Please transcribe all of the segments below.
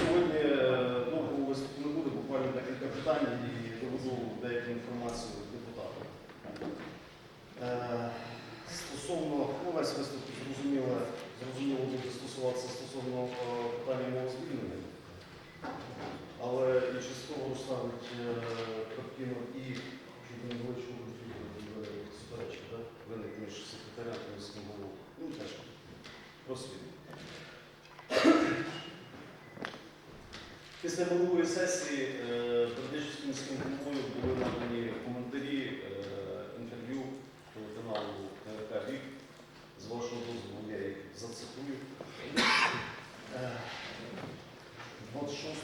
Сьогодні е, довго виступу не буде, буквально декілька питань і доведу деяку інформацію депутатам. Е, Стосовно ну, весь виступ зрозуміло, зрозуміло буде стосуватися стосовно е, питання мого звільнення. Але і частково ставить картину і щоб не було чого суперечки, так? Виник між секретарем і міським головою. Ну, теж просвіт. Після минулої сесії е, Бердичівським міським головою були надані коментарі е, інтерв'ю телеканалу ТРК Вік. З вашого дозволу я їх зацитую. Е, 26.02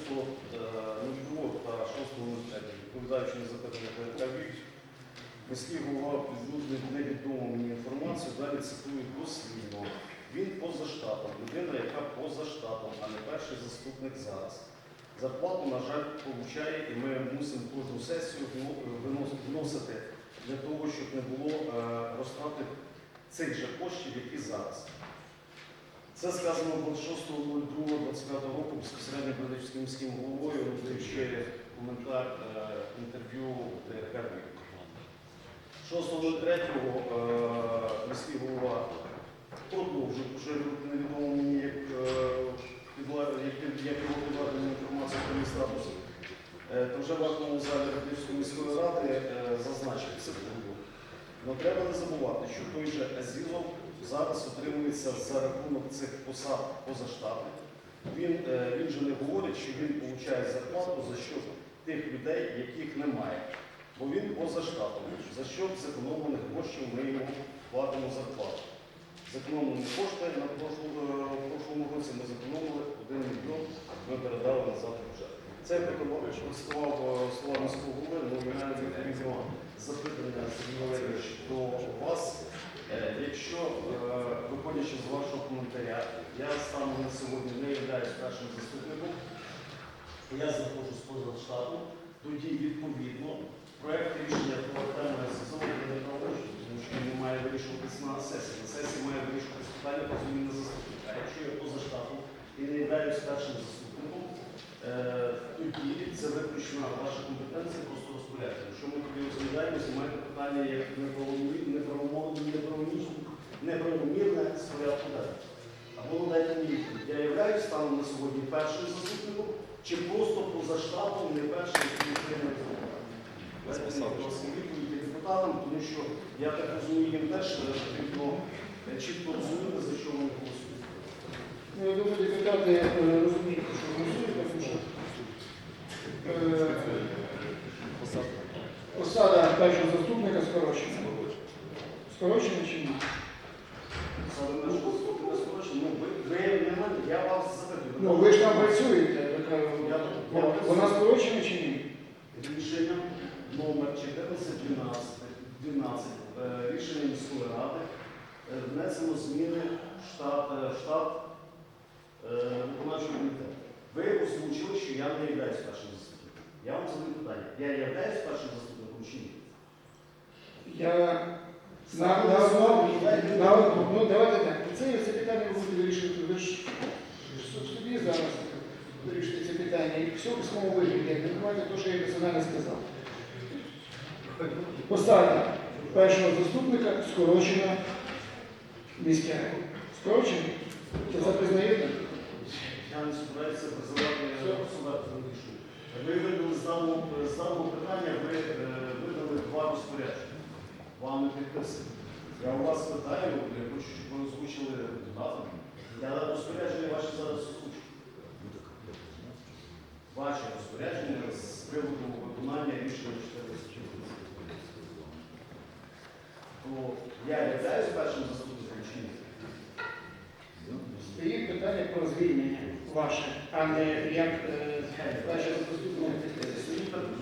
та 6.03, відповідаючи на запитання ТРК Вік, міський голова підлюднив невідому мені інформацію, далі цитую дослівно. Він поза штатом, людина, яка поза штатом, а не перший заступник зараз. Зарплату, на жаль, получає, і ми мусимо кожну сесію вно- вносити для того, щоб не було е, розтрати цих же коштів, які зараз. Це сказано 26.02.25 року безпосередньо Бердичівським міським головою, надаючи коментар е, інтерв'ю «Вік». 6.03 е, міський голова продовжив вже невідомо мені, як, як, його підведена інформація про мій статус. Е, Та вже в актовому залі Радівської міської ради е, зазначив цитую. Але треба не забувати, що той же Азізов зараз отримується за рахунок цих посад позаштатних. Він, е, він же не говорить, що він отримує зарплату за що тих людей, яких немає. Бо він поза штатом. За що зекономлених коштів ми йому платимо зарплату. Зекономлені кошти на е, прошлому році ми зекономили 1 мільйон, ми передали назад бюджет. Це я протестував слова міського голови, в мене відповідно запитання до вас. Е, Якщо, е, виходячи з вашого коментаря, я станом на сьогодні не являюсь першим заступником, я знаходжусь поза штатом, тоді відповідно проект рішення про окреме ССО не проводжу, тому що він не має вирішуватись на сесії. На сесії має якщо я поза штатом і не являюсь першим заступником, тоді це виключена ваша компетенція просто розпорядження. Що ми тоді розглядаємо, знімаєте питання як неправомірне, з порядку денного. Або надайте мені відповідь. Я являюсь станом на сьогодні першим заступником, чи просто поза штатом не першим заступником. Дайте мені, ласка, депутатам, тому що я так розумію, їм теж е, потрібно чітко розуміти, за що вони голосують. Ну, я думаю, депутати е, розуміють, що голосують, тому що е, посада першого заступника скорочена. Скорочена чи ні? Саме наш заступник скорочений. Ну, ви, ви не мене, я вас запитую. Ну, ви ж там працюєте, Я- вона- вона скорочена чи ні? Рішенням номер 1412 12, е, рішення міської ради внесено зміни в штат, е, штат е, виконавчого комітету. Ви озвучили, що я не являюсь першим заступником. Я вам задаю питання. Я являюсь першим заступником чи ні? Я на, на основі, ну давайте так. Це, це питання ви будете вирішувати. Ви ж в собі зараз вирішите це питання. І все в письмовому вигляді. Не забувайте те, що я персонально сказав. Посада першого заступника скорочена міська. Скорочена? Це це признаєте? Я не збираюся призивати государство рішення. Ви видали з даного, питання, ви е, видали два розпорядження. Вам не підписані. Я у вас питаю, я хочу, щоб ви озвучили додаток. Я розпорядження ваші зараз озвучу. Ваші розпорядження з приводу виконання рішення 14 То я являюсь першим заступником чи ні? Стоїть питання про ваше, а не як е, перше заступник.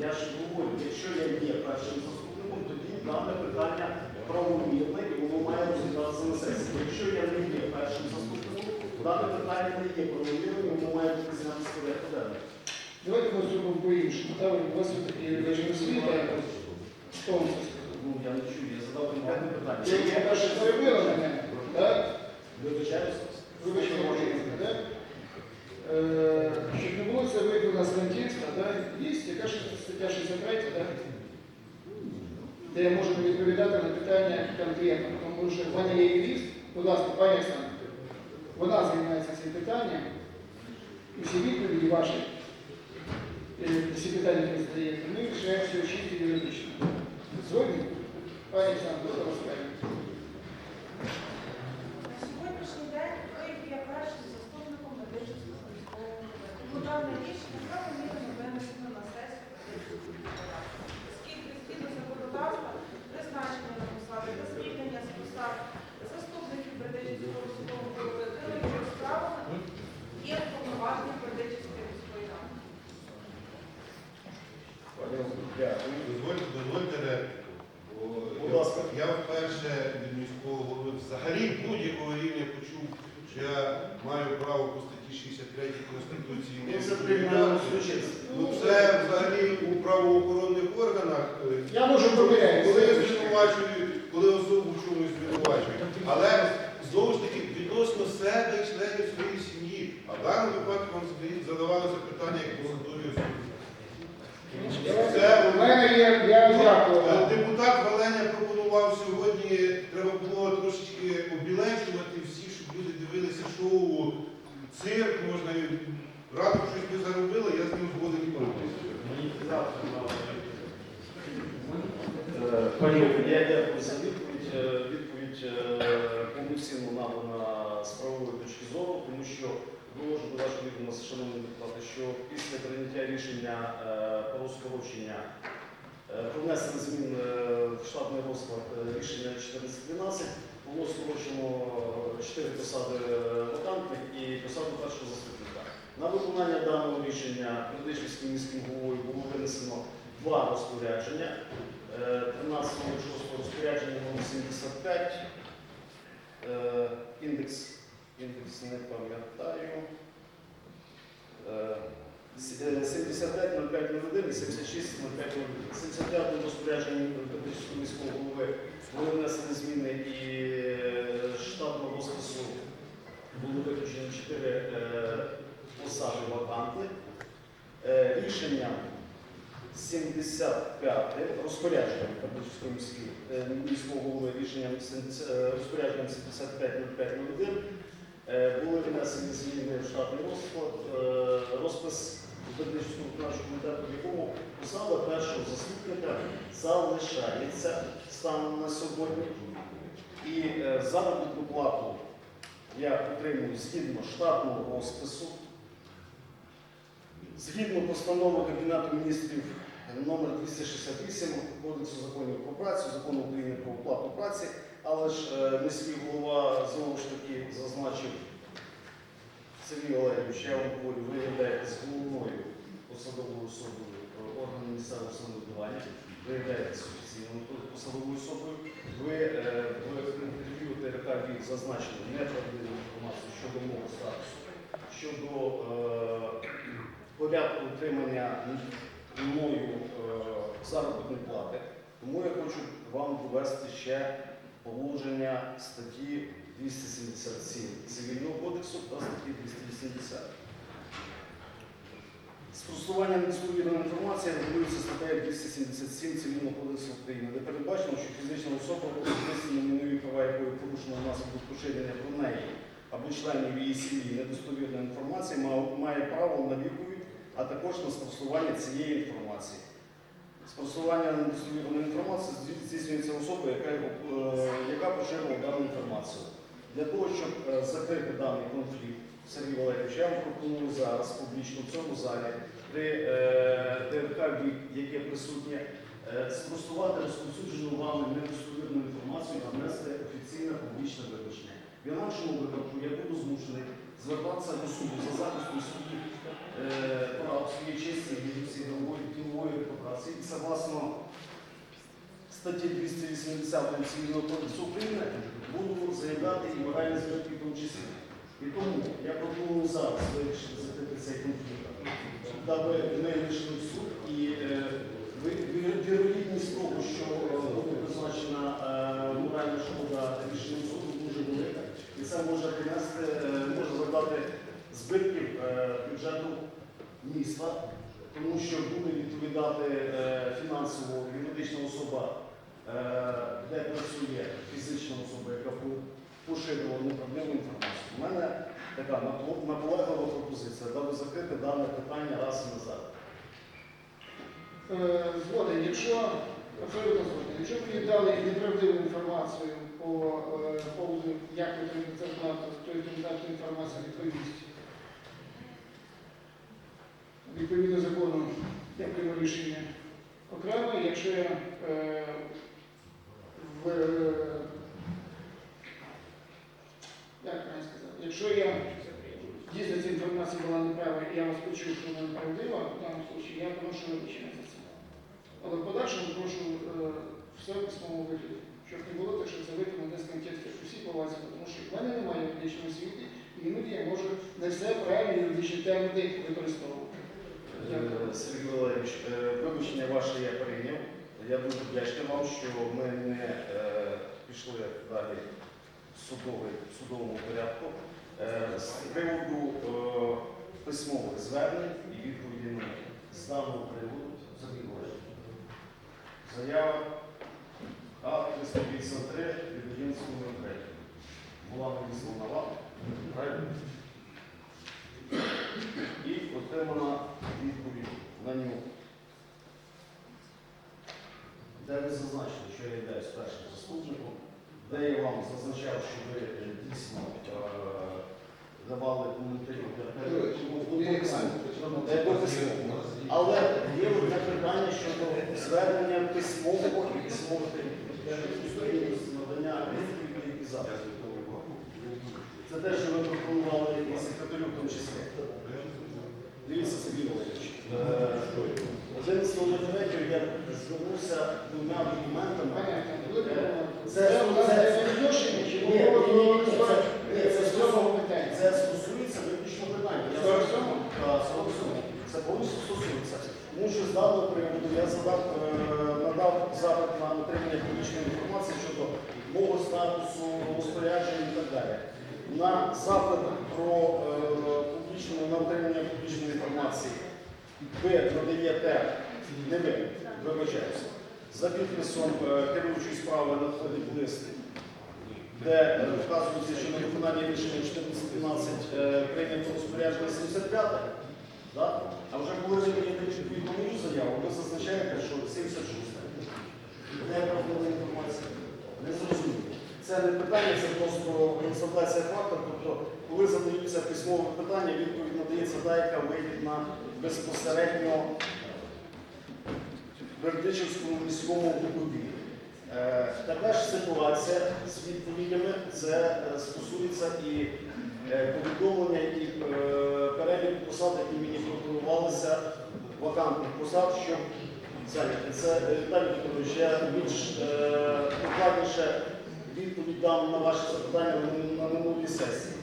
Я ж говорю, якщо я є першим заступником, тоді дане питання правомірне і воно має розглядатися на сесії. Якщо я не є першим заступником, дане питання не є правомірним, і воно має бути знято з порядку денного. Давайте ми зробимо по-іншому. Так, у вас все-таки режим вам сказав? Ну, я не чую, я задав конкретне питання. Це я перше заявила мене, так? Е, щоб не було це виявлено з контексту, да? є яка стаття 63, да? де я можу відповідати на питання конкретно, тому що в мене є юрист, будь ласка, пані Оксана, вона займається цим питанням, і всі відповіді ваші, е, всі питання, які задаєте, ми вирішаємо все чисто юридично. Сьогодні, пані Оксана, будь ласка. Голови. Тому дане рішення правомірно винесено на сесію медичного палати. Оскільки згідно законодавства призначення на посади та звільнення з посад заступників медичного військового голови керуючи справами є повноваження медичної міської ради. Пані Ольго, Дякую. Дозвольте, дозвольте репліку. Бо Будь я- ласка. Я вперше від міського голови взагалі будь-якого рівня почув, що я маю право по статті 63 Конституції не Ну, це відповідати. кримінальне злочин. Ну це взагалі у правоохоронних органах. е, Я можу провіряти. Коли звинувачують, коли особу в чомусь звинувачують. Але знову ж таки відносно себе і членів своєї сім'ї. А в даному випадку вам задавалося питання як посадові особи. Я. Е, Депутат Валеня пропонував сьогодні, треба було трошечки обілечувати всі, щоб люди дивилися шоу, цирк, можна і раду щось би заробили, я з ним згоден повністю. Е, Пані я дякую за відповідь. Е, Відповідь е, повноцінно надана з правової точки зору, тому що довожу до вашого відома, шановні депутати, що після прийняття рішення е, про скорочення е, про внесення змін е, в штатний розклад е, рішення 1412 було скорочено 4 посади е, вакантних і посаду першого заступника. На виконання даного рішення Бердичівським міським головою було винесено два розпорядження. Е, 13 6 розпорядження номер 75. Е, Індекс, індекс не пам'ятаю. Е, с- е, 75.05.01 і 76.05.01. 75 розпорядження Бердичівського міського голови були внесені зміни і е, штатного розпису було виключено 4 е, посади вакантних. Рішенням 75 розпорядженням Кабельської міської е, міського голови рішенням 70, е, розпорядженням 75.05.01 е, були внесені зміни в штатний розклад, розпис Бердичівського виконавчого комітету, в якому посада першого заступника залишається станом на сьогодні. І заробітну плату я отримую згідно штатного розпису. Згідно постанови Кабінету міністрів номер 268 Кодексу законів про працю, закону України про оплату праці, але ж е, міський голова знову ж таки зазначив Сергій Валерійович, я вам говорю, ви являєтесь головною посадовою особою е, органу місцевого самоврядування, ви являєтесь офіційною посадовою особою, ви е, в інтерв'ю ТРК «Вік» зазначили неправдиву інформацію щодо мого статусу, щодо е, порядку отримання мною е, заробітної плати. Тому я хочу вам довести ще положення статті 277 Цивільного кодексу та статті 280. Спростування недостовірної інформації регулюється статтею 277 Цивільного кодексу України, де передбачено, що фізична особа, особисті майнові права якої порушено внаслідок поширення про неї або членів її сім'ї недостовірної інформації має- право на відповідь, а також на спростування цієї інформації. Спростування недостовірної інформації здійснюється особою, яка, е, яка поширила дану інформацію. Для того, щоб е, закрити даний конфлікт, Сергій Валерійович, я вам пропоную зараз публічно в цьому залі при е, «Вік», яке присутнє, спростувати розповсюджену вами недостовірну інформацію і внести офіційне публічне вибачення. В інакшому випадку я буду змушений звертатися до суду за захистом своїх е, прав, своєї честі, гідності, правової тілової. І согласно статті 280 Цивільного кодексу України буду заявляти і моральні збитки в тому числі. І тому я пропоную зараз вирішити закрити цей конфлікт, даби ми вийшли в суд і е, ви- ви- вірогідність того, що е, буде призначена е, моральна шкода рішенням суду дуже велика. І це може принести, е, може завдати збитків е, бюджету міста, тому що буде відповідати е, фінансово юридична особа е, де працює фізична особа, яка пу- поширювала неправдиву інформацію. У мене така напло- наполеглива пропозиція, даби закрити дане питання раз і назад. Е, Згоден, якщо абсолютно згоден, якщо б мені дали неправдиву інформацію по е, поводу, як отримати зарплату, то кандидат інформацію відповість. Відповідно закону, я прийму рішення окремо, якщо я е, в е, як правильно сказати, якщо я дійсно ця інформація була неправильна, і я вас почув, що вона неправдива, в даному випадку я прошу вибачення за це. Але в подальшому прошу е, все в письмовому вигляді, щоб не було так, що це десь з контексту усі повазі, тому що в мене немає юридичної освіти, і іноді я можу не все правильні юридичні терміни використовувати. Е, Сергій Валерійович, е, вибачення ваше я прийняв. Я дуже вдячний вам, що ми не е, пішли далі в судовому порядку. З приводу письмових звернень і відповіді. З даного приводу Сергій Валерійович. Заява А-383 від 11.03. Була надіслана вам. Правильно? і отримана відповідь на нього. Де ви зазначили, що я являюсь першим заступником, де я вам зазначав, що ви е, дійсно е, давали коментарі. Але є одне питання щодо звернення письмового і письмових надання і запитів. Це те, що ви пропонували і секретарю в тому числі. Дивіться, Сергій Валерійович, е, 11.03 я звернувся двома документами. Е, це- відношення чи це- стосується виключно питання. 47? Це повністю стосується. Тому що з приводу я задав, надав запит на отримання публічної інформації щодо мого статусу, розпоряджень і так далі. На запит про е, публічну, на отримання публічної інформації ви надаєте, не ви, вибачаюся, за підписом е, керуючої справи надходить лист де вказується, що на виконання рішення 1412 е, прийнято розпорядження 75, да? а вже коли ви відповідь мою заяву, ви зазначаєте, що 76. Де правдива інформація? Не зрозуміло. Це не питання, це просто констатація факту. Тобто, коли задаються письмові питання, відповідь надається та, яка вигідна безпосередньо Бердичівському міському голові. Така ж ситуація з відповідями, це е, стосується і е, повідомлення і е, перелік посад, які мені пропонувалися, вакантних посад, щоб. Це е, Віталій Петрович, я більш е, докладніше відповідь дам на ваше запитання на- минулій сесії.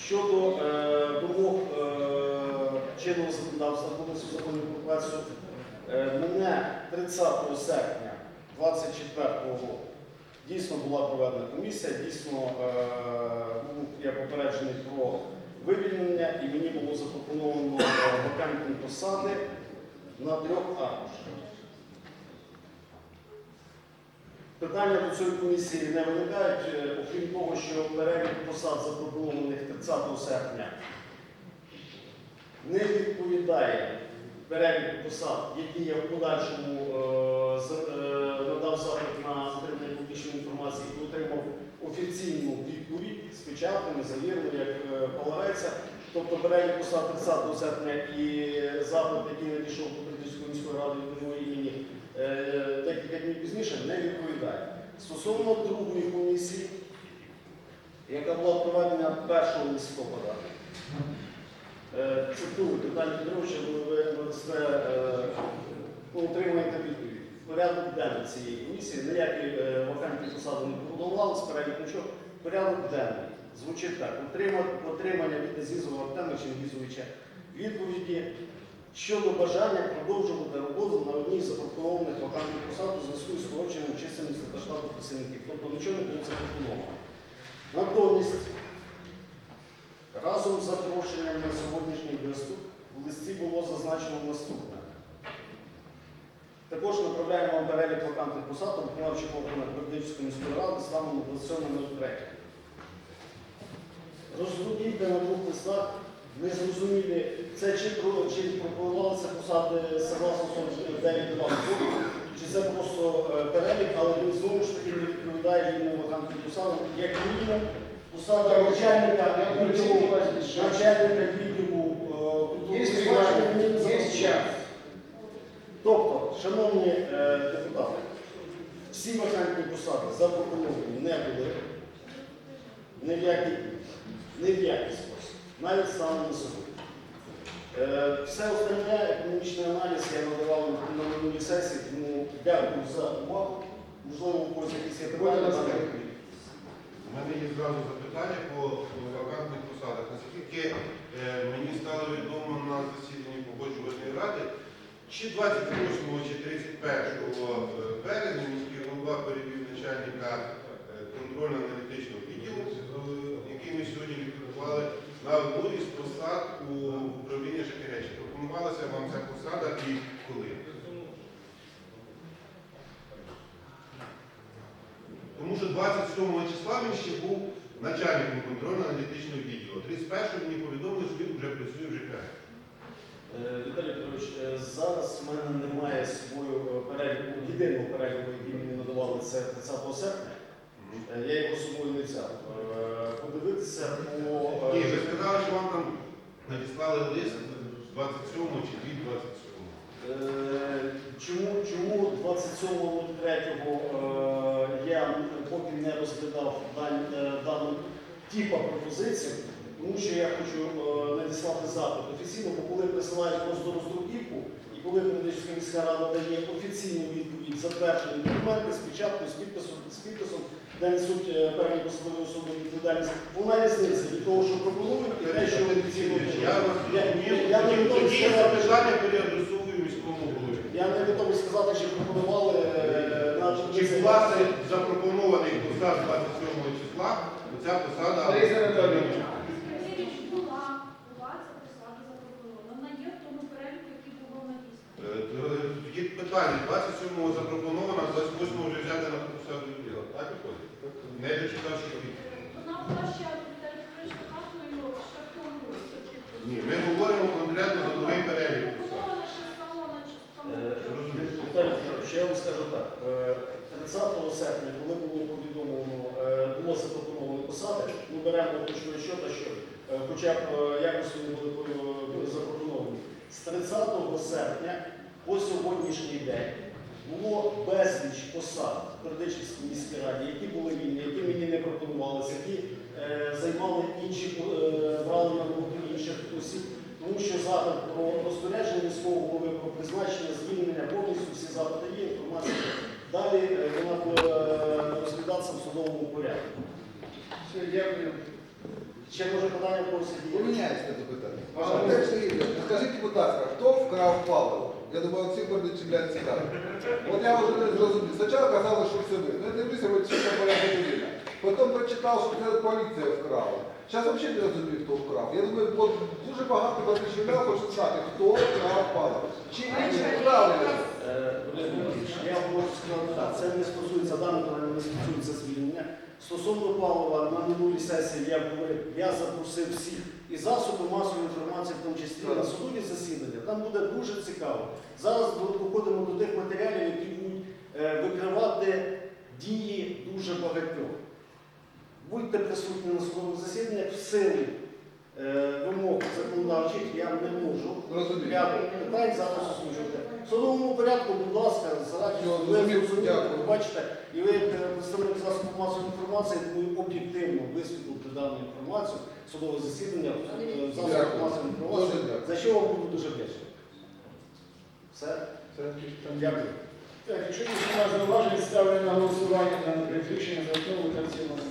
Щодо е, вимог чинного законодавства Кодексу законів про працю, мене 30 серпня 24 року дійсно була проведена комісія, дійсно був я попереджений про вивільнення і мені було запропоновано вакантні посади на трьох аркушах. Питання до цієї комісії не виникають, е, окрім того, що перелік посад, запропонованих 30 серпня, не відповідає переліку посад, які я в подальшому е, е, надав запит на отримання публічної інформації і отримав офіційну відповідь з печатками, завірно, як полагається. Тобто перелік посад 30 серпня і запит, який надійшов до Бердичівської міської ради від мого імені е, декілька днів пізніше, не відповідає. Стосовно другої комісії, яка була проведена 1 листопада, цитую Віталій Петрович, ви надасте, е, отримаєте відповідь. Порядок денний цієї комісії, ніякі е, вакантні посади не пропонувалися, перелік нічого. Порядок денний звучить так: отримання від Азізова Артема Чингізовича відповіді щодо бажання продовжувати роботу на одній з запропонованих вакантних посад у зв'язку з скороченням чисельності та штату працівників. Тобто нічого не було запропоновано. Натомість, разом з запрошенням на сьогоднішній виступ в листі було зазначено наступне. Також направляємо перелік вакантних посад виконавчих органах Бердичівської міської ради станом на 27.03. Розробіть на двох листах незрозумілі, це чи, чи пропонувалися посади согласно 49 чи це просто е, перелік, але він знову ж таки не відповідає рівним вакантним посадам, як мінімум посада начальника начальника відділу е, є мінімум час. Тобто, шановні е, депутати, всі вакантні посади запропоновані не були. Ні ні в який спосіб, навіть станом на сьогодні. Е, все остальне, економічний аналіз я надавав на минулій сесії, тому дякую за увагу. Можливо, у когось якісь є питання. У мене є зразу запитання по вакантних посадах. Наскільки е, мені стало відомо на засіданні погоджувальної ради, чи 28 чи 31 березня міський голова перевів начальника е, контрольно-аналітичного відділу, е, який ми сьогодні ліквідували, на одну із посад у управлінні ЖКГ. Чи пропонувалася вам ця посада і коли? Тому що 27 числа він ще був начальником контрольно-аналітичного відділу. 31 мені повідомили, що він вже працює в ЖКГ. Е, Віталій Петрович, е, зараз в мене немає свою е, переліку, єдиного переліку, який мені надавали це 30 серпня. Е, Я його з собою не взяв. Подивитися по Ні, ви сказали, що вам там надіслали лист 27 чи від 27. Е, Чому, чому 27.03 е, я поки не розглядав е, дану типу пропозицію, тому що я хочу надіслати запит офіційно, бо коли присилають просто роздруківку, і коли Медична міська рада дає офіційну відповідь, затверджені документи з печаткою, з підписом, з підписом, де несуть певні посадові особи відповідальність, вона різниця того, що пропонують, і те, що офіційно Я Я- не тоді- готовий тоді сказати, що- запитання переадресовую міському голові. Я не готовий сказати, чи пропонували е, на Чи власне запропонований посад 27 числа, ця посада Лариса Анатоліївна. Була, була ця посада запропонована. Вона є в тому переліку, який було. Е, Тоді питання, 27-го запропоновано, 28-го вже взяти на посаду відділу. Так виходить? Не дочитавши відповідь. Вона була ще Віталій Петрович вказаною ще в тому році. Ні, ми говоримо конкретно за новий перелік посад. Запропонована ще стала на частину. Е, Петрович, я вам скажу так. е, 30 серпня, коли було повідомлено, е, було запропоновано посади, ми беремо точно щота, що е, хоча б е, якось вони були е, запропоновані. З 30 серпня по сьогоднішній день було безліч посад в Бердичівській міській раді, які були вільні, які мені не пропонувалися, які е, займали інші, е, брали на роботу інших осіб. Тому що запит про розпорядження міського голови про призначення, звільнення повністю всі запити є, інформація. Далі е, вона буде е, розглядатися в судовому порядку. Все, дякую. Ще може питання про сидіти? Поміняється це питання. Павло. Артем Сергійович, ну скажіть, будь ласка, хто вкрав Павлова? Я думаю, всі бердичівлян цікаво. От я вже не зрозумів. Спочатку казали, що це ви. Ну, я дивлюся, ви чисто порядок людина. Потім прочитав, що це поліція вкрала. Зараз взагалі не розумію, хто вкрав. Я думаю, от дуже багато бердичівлян хочуть знати, хто вкрав Павлова. Чи інші вкрали? Е, Я можу сказати, так, це не стосується даного, питання, не стосується звільнення. Стосовно Павлова, на минулій сесії я говорив, я запросив всіх і засоби масової інформації, в тому числі на судові засідання. Там буде дуже цікаво. Зараз доходимо до тих матеріалів, які будуть е, викривати дії дуже багатьох. Будьте присутні на судових засіданнях в силі е, вимог законодавчих, я не можу. Розумію. Питань зараз озвучувати. В судовому порядку, будь ласка, заради Все, ви зрозумів. Дякую. бачите, і ви е, представник засобу масової інформації, ви об'єктивно висвітлите дану інформацію, судове засідання е, в засобах Дякую. масової Дуже інформації, дякую. за що вам буду дуже вдячний. Все, дякую. Так, якщо немає зауважень, ставлю на голосування на рішення за основу та в цілому.